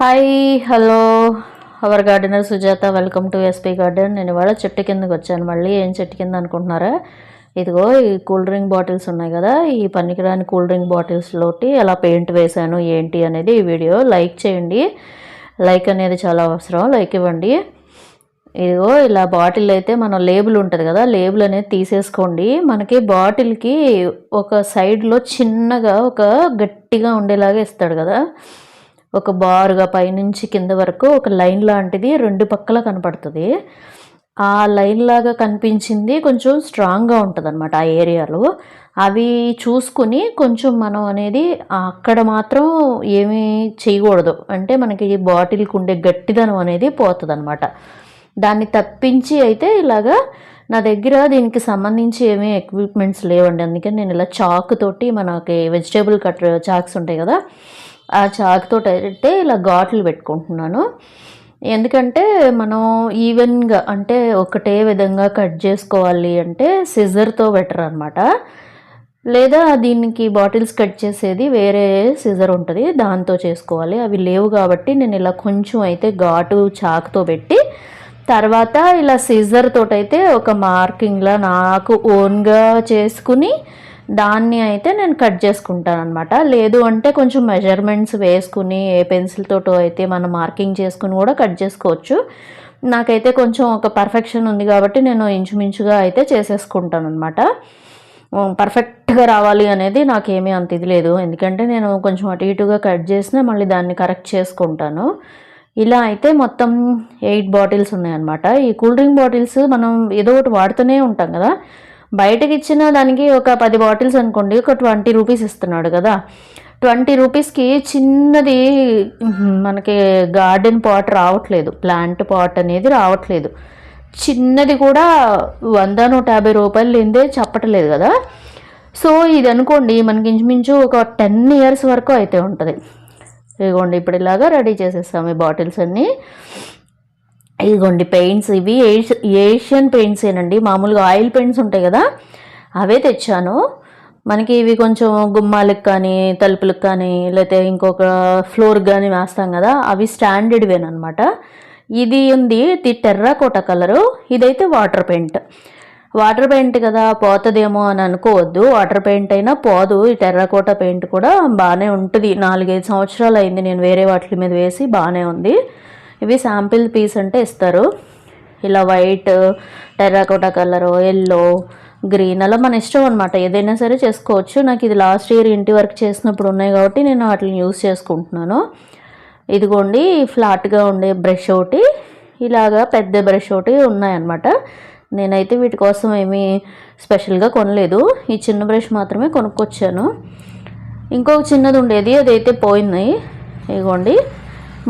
Hi hello our gardener Sujatha welcome to SP garden నేను ఇవాళ చెట్టు కిందకి వచ్చాను మళ్ళీ. ఏం చెట్టు కింద అనుకుంటున్నారా? ఇదిగో ఈ కూల్ డ్రింక్ బాటిల్స్ ఉన్నాయి కదా. ఈ పనికిరాని కూల్ డ్రింక్ బాటిల్స్లోటి ఎలా పెయింట్ వేశాను ఏంటి అనేది ఈ వీడియో లైక్ చేయండి. లైక్ అనేది చాలా అవసరం. లైక్ ఇవ్వండి. ఇదిగో ఇలా బాటిల్ అయితే మనం లేబుల్ ఉంటుంది కదా. లేబుల్ అనేది తీసేసుకోండి. మనకి బాటిల్కి ఒక సైడ్లో చిన్నగా ఒక గట్టిగా ఉండేలాగా ఇస్తాడు కదా. ఒక బారుగా పైనుంచి కింద వరకు ఒక లైన్ లాంటిది రెండు పక్కల కనపడుతుంది. ఆ లైన్ లాగా కనిపించింది కొంచెం స్ట్రాంగ్గా ఉంటుంది అనమాట ఆ ఏరియాలో. అవి చూసుకుని కొంచెం మనం అనేది అక్కడ మాత్రం ఏమీ చేయకూడదు. అంటే మనకి బాటిల్కి ఉండే గట్టిదనం అనేది పోతుంది అనమాట దాన్ని తప్పించి అయితే ఇలాగా నా దగ్గర దీనికి సంబంధించి ఏమీ ఎక్విప్మెంట్స్ లేవండి. అందుకని నేను ఇలా చాక్ తోటి మనకి వెజిటేబుల్ కట్ చాక్స్ ఉంటాయి కదా ఆ చాకుతో అయితే ఇలా ఘాట్లు పెట్టుకుంటున్నాను. ఎందుకంటే మనం ఈవెన్గా అంటే ఒకటే విధంగా కట్ చేసుకోవాలి అంటే సిజర్తో బెటర్ అనమాట లేదా దీనికి బాటిల్స్ కట్ చేసేది వేరే సిజర్ ఉంటుంది దాంతో చేసుకోవాలి. అవి లేవు కాబట్టి నేను ఇలా కొంచెం అయితే ఘాటు చాకుతో పెట్టి తర్వాత ఇలా సిజర్ తోటైతే ఒక మార్కింగ్లా నాకు ఓన్గా చేసుకుని దాన్ని అయితే నేను కట్ చేసుకుంటాను అనమాట లేదు అంటే కొంచెం మెజర్మెంట్స్ వేసుకుని ఏ పెన్సిల్ తోటో అయితే మనం మార్కింగ్ చేసుకుని కూడా కట్ చేసుకోవచ్చు. నాకైతే కొంచెం ఒక పర్ఫెక్షన్ ఉంది కాబట్టి నేను ఇంచుమించుగా అయితే చేసేసుకుంటాను అనమాట పర్ఫెక్ట్గా రావాలి అనేది నాకేమీ అంత ఇది లేదు. ఎందుకంటే నేను కొంచెం అటు ఇటుగా కట్ చేసినా మళ్ళీ దాన్ని కరెక్ట్ చేసుకుంటాను. ఇలా అయితే మొత్తం ఎయిట్ బాటిల్స్ ఉన్నాయన్నమాట. ఈ కూల్ డ్రింక్ బాటిల్స్ మనం ఏదో ఒకటి వాడుతూనే ఉంటాం కదా. బయటకి ఇచ్చిన దానికి ఒక పది బాటిల్స్ అనుకోండి ఒక ట్వంటీ రూపీస్ ఇస్తున్నాడు కదా. ట్వంటీ రూపీస్కి చిన్నది మనకి గార్డెన్ పాట్ రావట్లేదు ప్లాంట్ పాట్ అనేది రావట్లేదు. చిన్నది కూడా వంద నూట యాభై రూపాయలు లేదే చెప్పట్లేదు కదా. సో ఇది అనుకోండి మనకి ఇంచుమించు ఒక టెన్ ఇయర్స్ వరకు అయితే ఉంటుంది. ఇదిగోండి ఇప్పుడు ఇలాగా రెడీ చేసేస్తాము ఈ బాటిల్స్ అన్నీ. ఇదిగోండి పెయింట్స్ ఇవి ఏషియన్ పెయింట్స్ ఏనండి. మామూలుగా ఆయిల్ పెయింట్స్ ఉంటాయి కదా అవే తెచ్చాను. మనకి ఇవి కొంచెం గుమ్మాలకు కానీ తలుపులకు కానీ లేకపోతే ఇంకొక ఫ్లోర్కి కానీ వేస్తాం కదా అవి స్టాండర్డ్వేనమాట ఇది ఉంది ఇది టెర్రాకోట కలరు. ఇదైతే వాటర్ పెయింట్. వాటర్ పెయింట్ కదా పోతుందేమో అని అనుకోవద్దు. వాటర్ పెయింట్ అయినా పోదు. ఈ టెర్రాకోట పెయింట్ కూడా బాగానే ఉంటుంది. నాలుగైదు సంవత్సరాలు అయింది నేను వేరే వాటి మీద వేసి బాగానే ఉంది. ఇవి శాంపిల్ పీస్ అంటే ఇస్తారు. ఇలా white terracotta colour yellow green అలా మన ఇష్టం అనమాట ఏదైనా సరే చేసుకోవచ్చు. నాకు ఇది లాస్ట్ ఇయర్ ఇంటి వర్క్ చేసినప్పుడు ఉన్నాయి కాబట్టి నేను వాటిని యూస్ చేసుకుంటున్నాను. ఇదిగోండి ఫ్లాట్గా ఉండే బ్రష్ ఒకటి ఇలాగా పెద్ద బ్రష్ ఒకటి ఉన్నాయన్నమాట. నేనైతే వీటి కోసం ఏమీ స్పెషల్గా కొనలేదు. ఈ చిన్న బ్రష్ మాత్రమే కొనుక్కొచ్చాను. ఇంకొక చిన్నది ఉండేది అదైతే పోయింది. ఇదిగోండి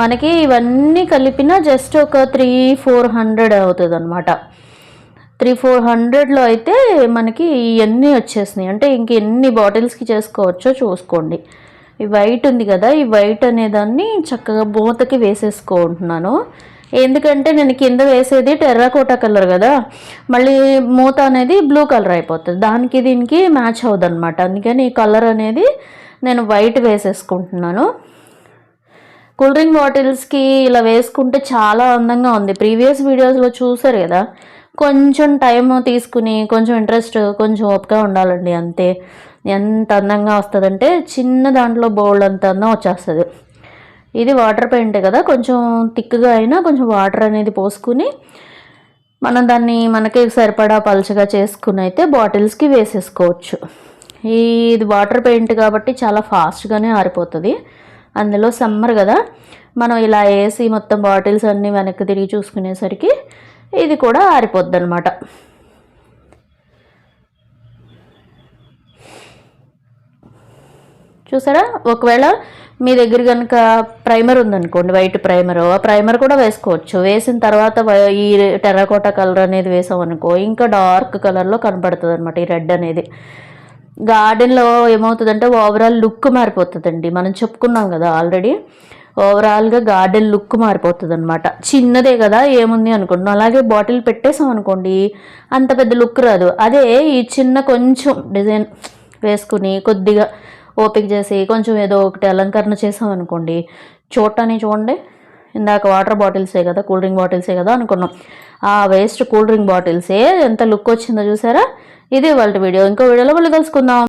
మనకి ఇవన్నీ కలిపిన జస్ట్ ఒక త్రీ ఫోర్ హండ్రెడ్ అవుతుంది అనమాట త్రీ ఫోర్ హండ్రెడ్లో అయితే మనకి ఇవన్నీ వచ్చేసినాయి. అంటే ఇంక ఎన్ని బాటిల్స్కి చేసుకోవచ్చో చూసుకోండి. ఈ వైట్ ఉంది కదా ఈ వైట్ అనేదాన్ని చక్కగా మూతకి వేసేసుకుంటున్నాను. ఎందుకంటే నేను కింద వేసేది టెర్రాకోటా కలర్ కదా. మళ్ళీ మూత అనేది బ్లూ కలర్ అయిపోతుంది. దానికి దీనికి మ్యాచ్ అవుతుంది అనమాట అందుకని ఈ కలర్ అనేది నేను వైట్ వేసేసుకుంటున్నాను. కూల్ డ్రింక్ బాటిల్స్కి ఇలా వేసుకుంటే చాలా అందంగా ఉంది. ప్రీవియస్ వీడియోస్లో చూసారు కదా? కొంచెం టైం తీసుకుని కొంచెం ఇంట్రెస్ట్ కొంచెం ఓపిక ఉండాలండి అంతే. ఎంత అందంగా వస్తుందంటే చిన్న దాంట్లో బౌల్ అంత అందం వచ్చేస్తుంది. ఇది వాటర్ పెయింట్ కదా కొంచెం థిక్గా అయినా కొంచెం వాటర్ అనేది పోసుకుని మనం దాన్ని మనకి సరిపడా పలుచగా చేసుకుని అయితే బాటిల్స్కి వేసేసుకోవచ్చు. ఇది వాటర్ పెయింట్ కాబట్టి చాలా ఫాస్ట్గానే ఆరిపోతుంది. అందులో సమ్మర్ కదా. మనం ఇలా వేసి మొత్తం బాటిల్స్ అన్నీ వెనక్కి తిరిగి చూసుకునేసరికి ఇది కూడా ఆరిపోద్ది అనమాట చూసారా? ఒకవేళ మీ దగ్గర కనుక ప్రైమర్ ఉందనుకోండి వైట్ ప్రైమర్ ఆ ప్రైమర్ కూడా వేసుకోవచ్చు. వేసిన తర్వాత ఈ టెర్రకోట కలర్ అనేది వేసామనుకో ఇంకా డార్క్ కలర్లో కనపడుతుంది అనమాట ఈ రెడ్ అనేది. గార్డెన్లో ఏమవుతుందంటే ఓవరాల్ లుక్ మారిపోతుందండి. మనం చెప్పుకున్నాం కదా ఆల్రెడీ ఓవరాల్గా గార్డెన్ లుక్ మారిపోతుంది అనమాట చిన్నదే కదా ఏముంది అనుకుంటున్నాం. అలాగే బాటిల్ పెట్టేసాం అనుకోండి అంత పెద్ద లుక్ రాదు. అదే ఈ చిన్న కొంచెం డిజైన్ వేసుకుని కొద్దిగా ఓపిక చేసి కొంచెం ఏదో ఒకటి అలంకరణ చేసాం అనుకోండి చూడటానికి చూడండి. ఇందాక వాటర్ బాటిల్సే కదా కూల్ డ్రింక్ బాటిల్సే కదా అనుకున్నాం. ఆ వేస్ట్ కూల్ డ్రింక్ బాటిల్సే ఎంత లుక్ వచ్చిందో చూసారా? ఇది వాళ్ళ వీడియో. ఇంకో వీడియోలో మళ్ళీ కలుసుకుందాం.